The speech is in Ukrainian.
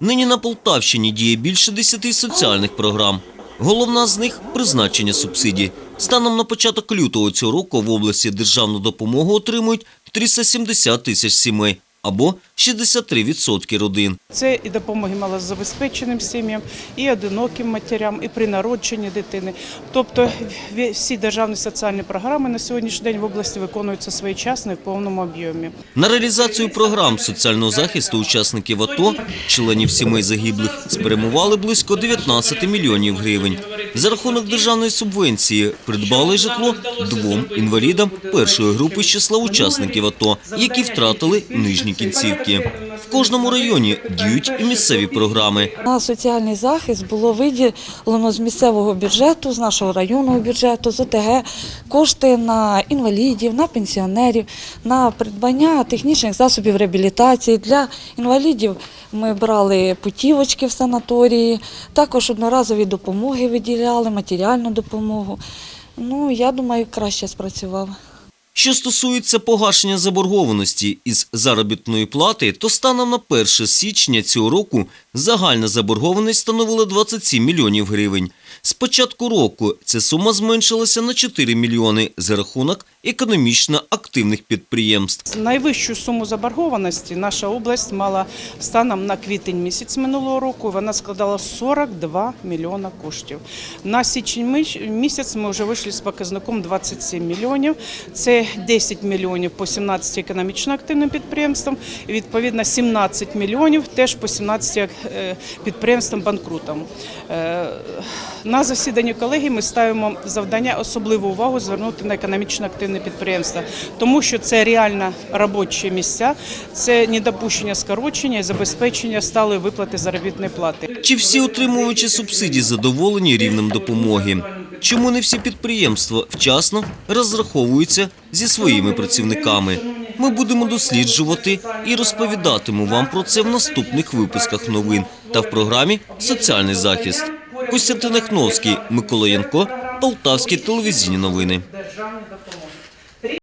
Нині на Полтавщині діє більше 10 соціальних програм. Головна з них призначення субсидій. Станом на початок лютого цього року в області державну допомогу отримують 370 тисяч сімей або 63% родин. Це і допомоги малозабезпеченим сім'ям, і одиноким матерям, і при народженні дитини. Тобто всі державні соціальні програми на сьогоднішній день в області виконуються своєчасно і в повному об'ємі. На реалізацію програм соціального захисту учасників АТО, членів сімей загиблих, спрямували близько 19 мільйонів гривень. За рахунок державної субвенції придбали житло двом інвалідам першої групи з числа учасників АТО, які втратили нижні кінцівки. Кожному районі діють і місцеві програми. На соціальний захист було виділено з місцевого бюджету, з нашого районного бюджету, з ОТГ кошти на інвалідів, на пенсіонерів, на придбання технічних засобів реабілітації. Для інвалідів ми брали путівочки в санаторії, також одноразові допомоги виділяли, матеріальну допомогу. Ну, я думаю, краще спрацював. Що стосується погашення заборгованості із заробітної плати, то станом на 1 січня цього року загальна заборгованість становила 27 мільйонів гривень. З початку року ця сума зменшилася на 4 мільйони за рахунок економічно активних підприємств. Найвищу суму заборгованості наша область мала станом на квітень місяць минулого року. Вона складала 42 мільйона коштів. На січень місяць ми вже вийшли з показником 27 мільйонів. Це 10 мільйонів по 17 економічно активним підприємствам і відповідно 17 мільйонів теж по 17 е, підприємствам банкрутам. На засіданні колегії ми ставимо завдання особливу увагу звернути на економічно активне підприємства, тому що це реально робочі місця, це недопущення скорочення і забезпечення сталої виплати заробітної плати. Чи всі отримувачі субсидій задоволені рівнем допомоги? Чому не всі підприємства вчасно розраховуються зі своїми працівниками? Ми будемо досліджувати і розповідатиму вам про це в наступних випусках новин та в програмі Соціальний захист. Костянтин Ехновський, Микола Янко, Полтавські телевізійні новини.